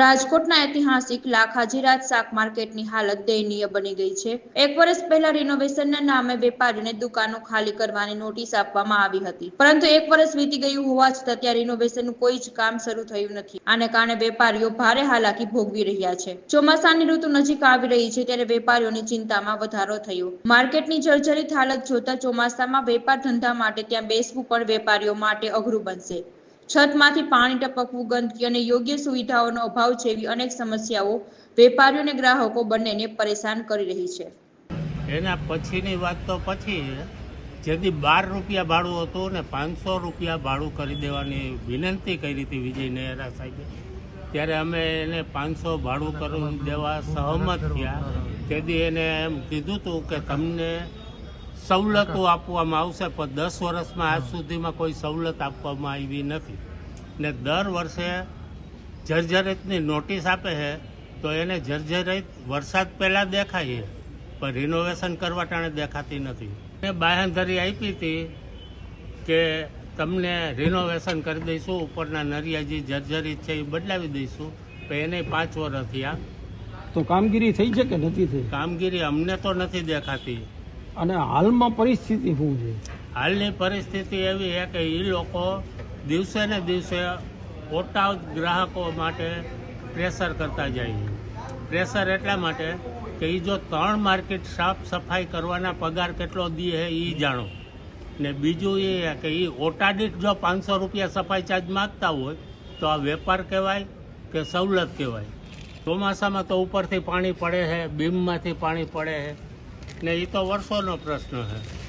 રાજકોટના ઐતિહાસિક લાખાજીરાજ શાક માર્કેટની હાલત દયનીય બની ગઈ છે. એક વર્ષ પહેલા રિનોવેશનના નામે વેપારીઓને દુકાનો ખાલી કરવાની નોટિસ આપવામાં આવી હતી. પરંતુ એક વર્ષ વીતી ગયું હોવા છતાં ત્યાં રિનોવેશનનું કોઈ જ કામ શરૂ થયું નથી. આને કારણે વેપારીઓ ભારે હાલાકી ભોગવી રહ્યા છે. ચોમાસાની ઋતુ નજીક આવી રહી છે ત્યારે વેપારીઓની ચિંતામાં વધારો થયો. માર્કેટની જર્જરિત હાલત જોતા ચોમાસામાં વેપાર ધંધા માટે ત્યાં બેસવું પણ વેપારીઓ માટે અઘરું બનશે. છતમાંથી પાણી ટપકવું ગંદકી અને યોગ્ય સુવિધાઓનો અભાવ જેવી અનેક સમસ્યાઓ વેપારીઓ અને ગ્રાહકો બંનેને પરેશાન કરી રહી છે. એના પછીની વાત તો પછી જેથી બાર રૂપિયા ભાડું હતું ને પાંચસો રૂપિયા ભાડું કરી દેવાની વિનંતી કરી હતી વિજય નેહરા સાહેબે. ત્યારે અમે એને પાંચસો ભાડું કરી દેવા સહમત થયા. તેથી એને એમ કીધું હતું કે તમને સવલતો આપવામાં આવશે પણ દસ વર્ષમાં આજ સુધીમાં કોઈ સવલત આપવામાં આવી નથી. ને દર વર્ષે જર્જરિતની નોટિસ આપે છે તો એને જર્જરિત વરસાદ પહેલાં દેખાય પણ રિનોવેશન કરવા ટાણે દેખાતી નથી. એ બાહેંધરી આપી હતી કે તમને રિનોવેશન કરી દઈશું ઉપરના નરિયાજી જર્જરિત છે એ બદલાવી દઈશું તો એને પાંચ વર્ષ થયા. તો કામગીરી થઈ છે કે નથી થઈ? કામગીરી અમને તો નથી દેખાતી. અને હાલમાં પરિસ્થિતિ શું છે? હાલની પરિસ્થિતિ એવી છે કે એ લોકો દિવસે ને દિવસે ઓટા ગ્રાહકો માટે પ્રેશર કરતા જાય છે. પ્રેશર એટલા માટે કે એ જો ત્રણ માર્કેટ સાફ સફાઈ કરવાના પગાર કેટલો દે એ જાણો. ને બીજું એ કે એ ઓટાડીટ જો પાંચસો રૂપિયા સફાઈ ચાર્જ માગતા હોય તો આ વેપાર કહેવાય કે સવલત કહેવાય. ચોમાસામાં તો ઉપરથી પાણી પડે છે, બીમમાંથી પાણી પડે છે. ને એ તો વર્ષોનો પ્રશ્ન છે.